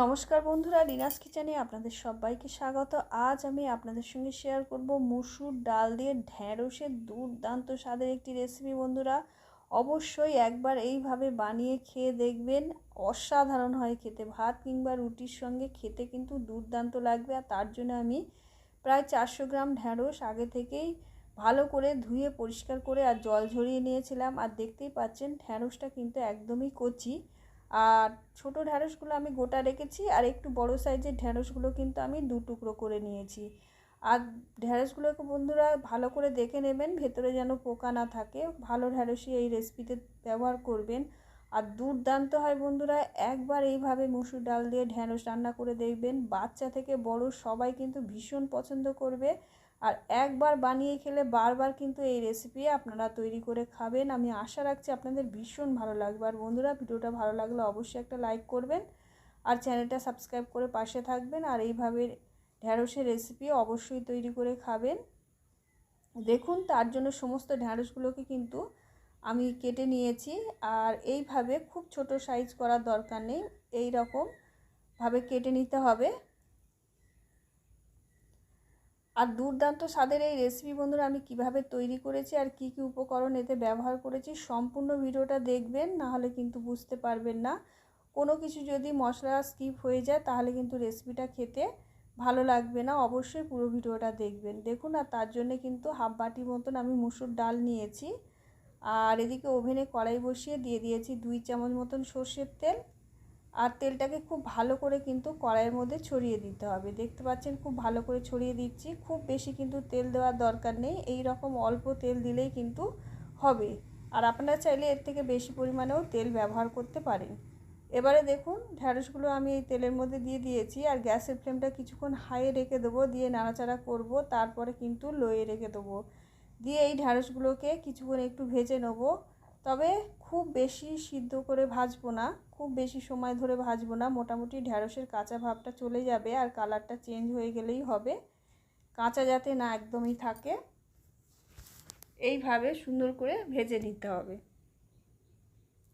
নমস্কার বন্ধুরা, রিনাস কিচেনে আপনাদের সবাইকে স্বাগত। আজ আমি আপনাদের সঙ্গে শেয়ার করব মুসুর ডাল দিয়ে ঢ্যাঁড়সের দুর্দান্ত স্বাদের একটি রেসিপি বন্ধুরা। অবশ্যই একবার এইভাবে বানিয়ে খেয়ে দেখবেন, অসাধারণ হয় খেতে। ভাত কিংবা রুটির সঙ্গে খেতে কিন্তু দুর্দান্ত লাগবে। আর তার জন্য আমি প্রায় চারশো গ্রাম ঢ্যাঁড়স আগে থেকেই ভালো করে ধুয়ে পরিষ্কার করে আর জল ঝরিয়ে নিয়েছিলাম। আর দেখতেই পাচ্ছেন ঢ্যাঁড়সটা কিন্তু একদমই কচি। আর ছোট ঢ্যাঁড়সগুলো আমি গোটা রেখেছি আর একটু বড় সাইজের ঢ্যাঁড়সগুলো কিন্তু আমি দু টুকরো করে নিয়েছি। আর ঢ্যাঁড়সগুলোকে বন্ধুরা ভালো করে দেখে নেবেন, ভেতরে যেন পোকা না থাকে। ভালো ঢ্যাঁড়সই এই রেসিপিতে ব্যবহার করবেন। আর দুর্দান্ত হয় বন্ধুরা, একবার এইভাবে মুসুর ডাল দিয়ে ঢ্যাঁড়স রান্না করে দেখবেন। বাচ্চা থেকে বড় সবাই কিন্তু ভীষণ পছন্দ করবে। আর একবার বানিয়ে খেলে বারবার কিন্তু এই রেসিপি আপনারা তৈরি করে খাবেন। আমি আশা রাখছি আপনাদের ভীষণ ভালো লাগবে। আর বন্ধুরা, ভিডিওটা ভালো লাগলে অবশ্যই একটা লাইক করবেন আর চ্যানেলটা সাবস্ক্রাইব করে পাশে থাকবেন আর এইভাবে ঢ্যাঁড়সের রেসিপি অবশ্যই তৈরি করে খাবেন। দেখুন, তার জন্য সমস্ত ঢ্যাঁড়সগুলোকে কিন্তু আমি কেটে নিয়েছি আর এইভাবে খুব ছোট সাইজ করার দরকার নেই। এই রকমভাবে কেটে নিতে হবে। আর দুর্দান্ত স্বাদের এই রেসিপি বন্ধুরা আমি কীভাবে তৈরি করেছি আর কি কি উপকরণ এতে ব্যবহার করেছি সম্পূর্ণ ভিডিওটা দেখবেন, নাহলে কিন্তু বুঝতে পারবেন না। কোনো কিছু যদি মশলা স্কিপ হয়ে যায়, তাহলে কিন্তু রেসিপিটা খেতে ভালো লাগবে না। অবশ্যই পুরো ভিডিওটা দেখবেন। দেখুন, আর তার জন্য কিন্তু হাফ বাটি মতন আমি মুসুর ডাল নিয়েছি। আর এদিকে ওভেনে কড়াই বসিয়ে দিয়ে দিয়েছি দুই চামচ মতন সর্ষের তেল। আর তেলটাকে খুব ভালো করে কিন্তু কড়াইয়ের মধ্যে ছড়িয়ে দিতে হবে। দেখতে পাচ্ছেন খুব ভালো করে ছড়িয়ে দিচ্ছি। খুব বেশি কিন্তু তেল দেওয়ার দরকার নেই। এই রকম অল্প তেল দিলেই কিন্তু হবে। আর আপনারা চাইলে এর থেকে বেশি পরিমাণেও তেল ব্যবহার করতে পারেন। এবারে দেখুন ঢ্যাঁড়সগুলো আমি এই তেলের মধ্যে দিয়ে দিয়েছি আর গ্যাসের ফ্লেমটা কিছুক্ষণ হাইয়ে রেখে দেবো। দিয়ে নাড়াচাড়া করব, তারপরে কিন্তু লোয়ে রেখে দেবো। দিয়ে এই ঢ্যাঁড়সগুলোকে কিছুক্ষণ একটু ভেজে নেব। তবে খুব বেশি সিদ্ধ করে ভাজবো না। খুব বেশি সময় ধরে ভাজবো না। মোটামুটি ঢ্যাঁড়সের কাঁচা ভাবটা চলে যাবে আর কালারটা চেঞ্জ হয়ে গেলেই হবে। কাঁচা যাতে না একদমই থাকে, এইভাবে সুন্দর করে ভেজে নিতে হবে।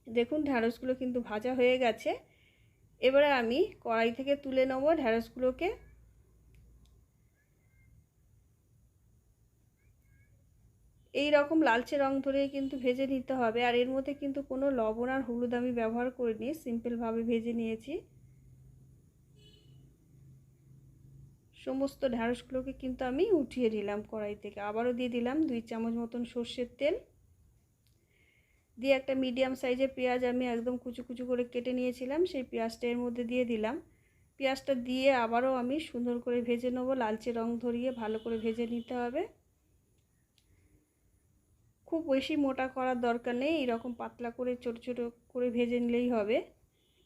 দেখুন ঢ্যাঁড়সগুলো কিন্তু ভাজা হয়ে গেছে। এবারে আমি কড়াই থেকে তুলে নেব ঢ্যাঁড়সগুলোকে এই রকম লালচে রং ধরে কিন্তু ভেজে নিতে হবে। আর এর মধ্যে কিন্তু কোনো লবণ আর হলুদ আমি ব্যবহার করিনি সিম্পলভাবে ভেজে নিয়েছি। সমস্ত ঢ্যাঁড়সগুলোকে কিন্তু আমি উঠিয়ে নিলাম কড়াই থেকে। আবারও দিয়ে দিলাম দুই চামচ মতন সর্ষের তেল। দিয়ে একটা মিডিয়াম সাইজের পেঁয়াজ আমি একদম কুচু কুচু করে কেটে নিয়েছিলাম, সেই পেঁয়াজটা এর মধ্যে দিয়ে দিলাম। পেঁয়াজটা দিয়ে আবারও আমি সুন্দর করে ভেজে নেব, লালচে রং ধরিয়ে ভালো করে ভেজে নিতে হবে। খুব বেশি মোটা করার দরকার নেই, এরকম পাতলা করে, ছোট ছোট করে ভেজে নিলেই হবে।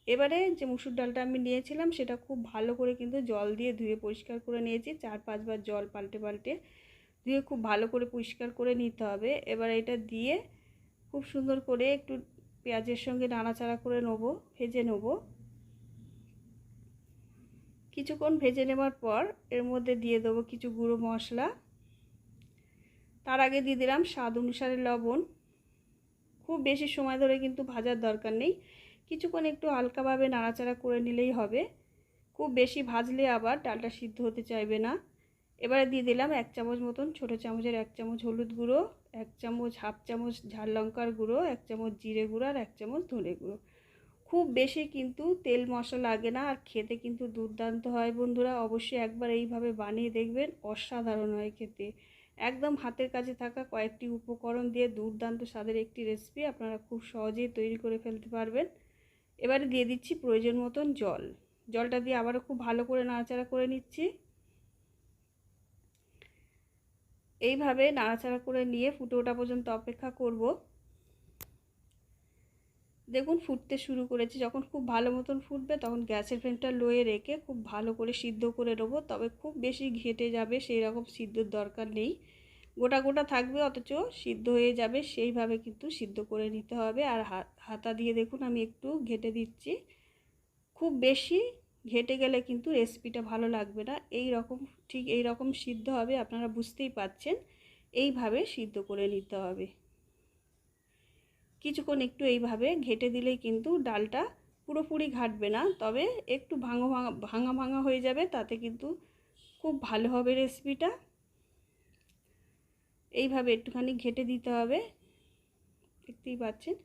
এবারে যে মুসুর ডালটা আমি নিয়েছিলাম, সেটা খুব ভালো করে কিন্তু জল দিয়ে ধুয়ে পরিষ্কার করে নিয়েছি। চার পাঁচবার জল পাল্টে পাল্টে ধুয়ে খুব ভালো করে পরিষ্কার করে নিতে হবে। এবার এটা দিয়ে খুব সুন্দর করে একটু পেঁয়াজের সঙ্গে নাড়াচাড়া করে নেব, ভেজে নেব। কিছুক্ষণ ভেজে নেওয়ার পর এর মধ্যে দিয়ে দেবো কিছু গুঁড়ো মশলা। তার আগে দিয়ে দিলাম স্বাদ অনুসারে লবণ। খুব বেশি সময় ধরে কিন্তু ভাজার দরকার নেই। কিছুক্ষণ একটু হালকাভাবে নাড়াচাড়া করে নিলেই হবে। খুব বেশি ভাজলে আবার ডালটা সিদ্ধ হতে চাইবে না। এবারে দিয়ে দিলাম এক চামচ মতন ছোটো চামচের এক চামচ হলুদ গুঁড়ো, এক চামচ হাফ চামচ ঝাল লঙ্কার গুঁড়ো, এক চামচ জিরে গুঁড়ো আর এক চামচ ধনে গুঁড়ো। খুব বেশি কিন্তু তেল মশলা লাগে না আর খেতে কিন্তু দুর্দান্ত হয় বন্ধুরা। অবশ্যই একবার এইভাবে বানিয়ে দেখবেন, অসাধারণ হয় খেতে। একদম হাতের কাছে থাকা কয়েকটি উপকরণ দিয়ে দুর্দান্ত স্বাদের একটি রেসিপি আপনারা খুব সহজেই তৈরি করে ফেলতে পারবেন। এবারে দিয়ে দিচ্ছি প্রয়োজন মতন জল। জলটা দিয়ে আবারও খুব ভালো করে নাড়াচাড়া করে নিচ্ছি। এইভাবে নাড়াচাড়া করে নিয়ে ফুটে ওঠা পর্যন্ত অপেক্ষা করব। দেখুন ফুটতে শুরু করেছি। যখন খুব ভালো মতন ফুটবে তখন গ্যাসের ফ্লেমটা লোয়ে রেখে খুব ভালো করে সিদ্ধ করে নেব। তবে খুব বেশি ঘেটে যাবে সেই রকম সিদ্ধর দরকার নেই। গোটা গোটা থাকবে অথচ সিদ্ধ হয়ে যাবে সেইভাবে কিন্তু সিদ্ধ করে নিতে হবে। আর হাতা দিয়ে দেখুন আমি একটু ঘেটে দিচ্ছি। খুব বেশি ঘেটে গেলে কিন্তু রেসিপিটা ভালো লাগবে না। এই রকম, ঠিক এই রকম সিদ্ধ হবে, আপনারা বুঝতেই পাচ্ছেন এইভাবে সিদ্ধ করে নিতে হবে। কিছুক্ষণ একটু এইভাবে ঘেটে দিলেই কিন্তু ডালটা পুরোপুরি ঘাটবে না। তবে একটু ভাঙা ভাঙা ভাঙা ভাঙা হয়ে যাবে, তাতে কিন্তু খুব ভালো হবে রেসিপিটা। এইভাবে একটুখানি ঘেটে দিতে হবে, দেখতেই পাচ্ছেন।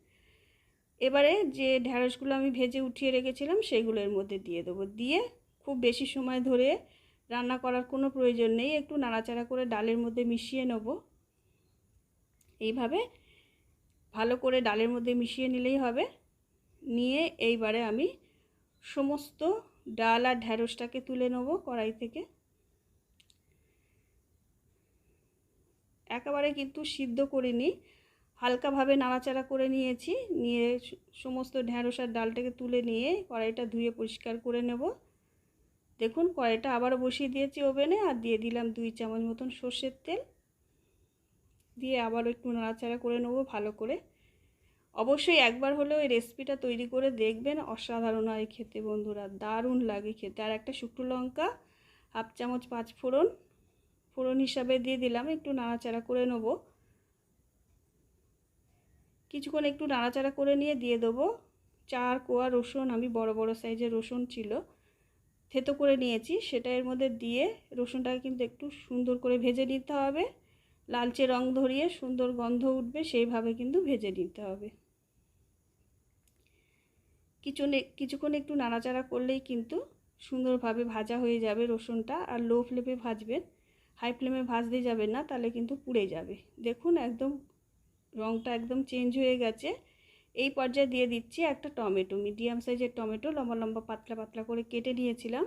এবারে যে ঢ্যাঁড়সগুলো আমি ভেজে উঠিয়ে রেখেছিলাম সেইগুলোর মধ্যে দিয়ে দেবো। দিয়ে খুব বেশি সময় ধরে রান্না করার কোনো প্রয়োজন নেই, একটু নাড়াচাড়া করে ডালের মধ্যে মিশিয়ে নেব। এইভাবে ভালো করে ডালের মধ্যে মিশিয়ে নিলেই হবে। নিয়ে এইবারে আমি সমস্ত ডাল আর ঢ্যাঁড়সটাকে তুলে নেব কড়াই থেকে। একেবারে কিন্তু সিদ্ধ করিনি, হালকাভাবে নাড়াচাড়া করে নিয়েছি। নিয়ে সমস্ত ঢ্যাঁড়স আর ডালটাকে তুলে নিয়ে কড়াইটা ধুয়ে পরিষ্কার করে নেব। দেখুন কড়াইটা আবারও বসিয়ে দিয়েছি ওভেনে, আর দিয়ে দিলাম দুই চামচ মতন সর্ষের তেল। দিয়ে আবারও একটু নাড়াচাড়া করে নেব ভালো করে। অবশ্যই একবার হলেও এই রেসিপিটা তৈরি করে দেখবেন, অসাধারণ হয় খেতে বন্ধুরা, দারুণ লাগে খেতে। আর একটা শুকনো লঙ্কা, হাফ চামচ পাঁচ ফোড়ন ফোড়ন হিসাবে দিয়ে দিলাম, একটু নাড়াচাড়া করে নেব। কিছুক্ষণ একটু নাড়াচাড়া করে নিয়ে দিয়ে দেবো। চার কোয়া রসুন, আমি বড় বড় সাইজের রসুন ছিল, থেতো করে নিয়েছি। সেটা এর মধ্যে দিয়ে রসুনটাকে কিন্তু একটু সুন্দর করে ভেজে নিতে হবে। লালচে রং ধরিয়ে সুন্দর গন্ধ উঠবে, সেইভাবে কিন্তু ভেজে নিতে হবে। কিছু কিছুক্ষণ একটু নাড়াচাড়া করলেই কিন্তু সুন্দরভাবে ভাজা হয়ে যাবে রসুনটা, আর লো ফ্লেমে ভাজবেন। হাই ফ্লেমে ভাজতে যাবেন না, তাহলে কিন্তু পুড়ে যাবে। দেখুন একদম রঙটা একদম চেঞ্জ হয়ে গেছে। এই পর্যায়ে দিয়ে দিচ্ছি একটা টমেটো, মিডিয়াম সাইজের টমেটো, লম্বা লম্বা, পাতলা পাতলা করে কেটে নিয়েছিলাম।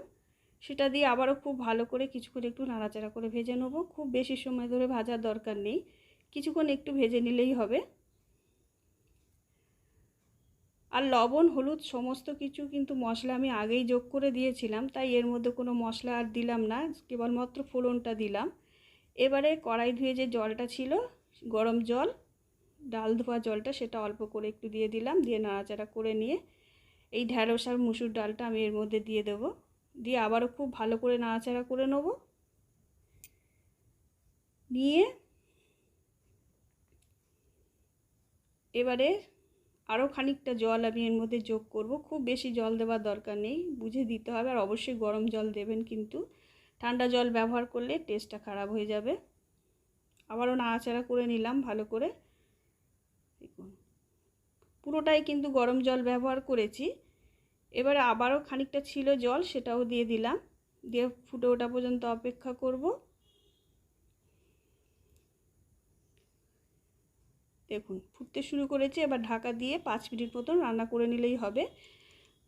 সেটা দিয়ে আবারও খুব ভালো করে কিছুক্ষণ একটু নাড়াচাড়া করে ভেজে নেব। খুব বেশি সময় ধরে ভাজার দরকার নেই। কিছুক্ষণ একটু ভেজে নিলেই হবে। আর লবণ, হলুদ সমস্ত কিছু কিন্তু মশলা আমি আগেই যোগ করে দিয়েছিলাম, তাই এর মধ্যে কোনো মশলা আর দিলাম না, কেবলমাত্র ফোড়নটা দিলাম। এবারে কড়াই ধুয়ে যে জলটা ছিল, গরম জল, ডাল ধোয়া জলটা সেটা অল্প করে একটু দিয়ে দিলাম, দিয়ে নাড়াচাড়া করে নিয়ে এই ঢ্যাঁড়স আর মুসুর ডালটা আমি এর মধ্যে দিয়ে দেব। দিয়ে আবারও খুব ভালো করে নাড়াচাড়া করে নেব। নিয়ে এবারে আরও খানিকটা জল আমি এর মধ্যে যোগ করব। খুব বেশি জল দেওয়ার দরকার নেই, বুঝে দিতে হবে আর অবশ্যই গরম জল দেবেন কিন্তু। ঠান্ডা জল ব্যবহার করলে টেস্টটা খারাপ হয়ে যাবে। আবারও নাড়াচাড়া করে নিলাম ভালো করে। পুরোটাই কিন্তু গরম জল ব্যবহার করেছি। এবারে আবারও খানিকটা ছিল জল, সেটাও দিয়ে দিলাম। দিয়ে ফুটে ওঠা পর্যন্ত অপেক্ষা করব। দেখুন, ফুটতে শুরু করেছে, এবার ঢাকা দিয়ে পাঁচ মিনিট মতন রান্না করে নিলেই হবে।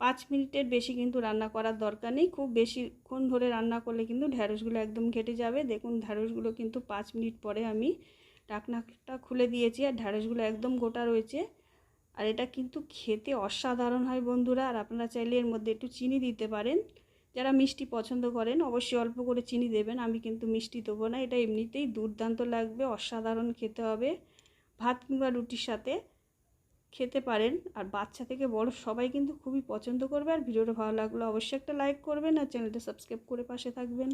পাঁচ মিনিটের বেশি কিন্তু রান্না করার দরকার নেই। খুব বেশিক্ষণ ধরে রান্না করলে কিন্তু ঢ্যাঁড়সগুলো একদম ঘেটে যাবে। দেখুন ঢ্যাঁড়সগুলো কিন্তু পাঁচ মিনিট পরে আমি ঢাকনাটা খুলে দিয়েছি, আর ঢ্যাঁড়সগুলো একদম গোটা রয়েছে। আর এটা কিন্তু খেতে অসাধারণ হয় বন্ধুরা। আর আপনারা চাইলে এর মধ্যে একটু চিনি দিতে পারেন। যারা মিষ্টি পছন্দ করেন, অবশ্যই অল্প করে চিনি দেবেন। আমি কিন্তু মিষ্টি দেবো না, এটা এমনিতেই দুর্দান্ত লাগবে, অসাধারণ খেতে হবে। ভাত কিংবা রুটির সাথে খেতে পারেন। আর বাচ্চা থেকে বড় সবাই কিন্তু খুবই পছন্দ করবে। আর ভিডিওটা ভালো লাগল অবশ্যই একটা লাইক করবেন। আর চ্যানেলটা সাবস্ক্রাইব করে পাশে থাকবেন।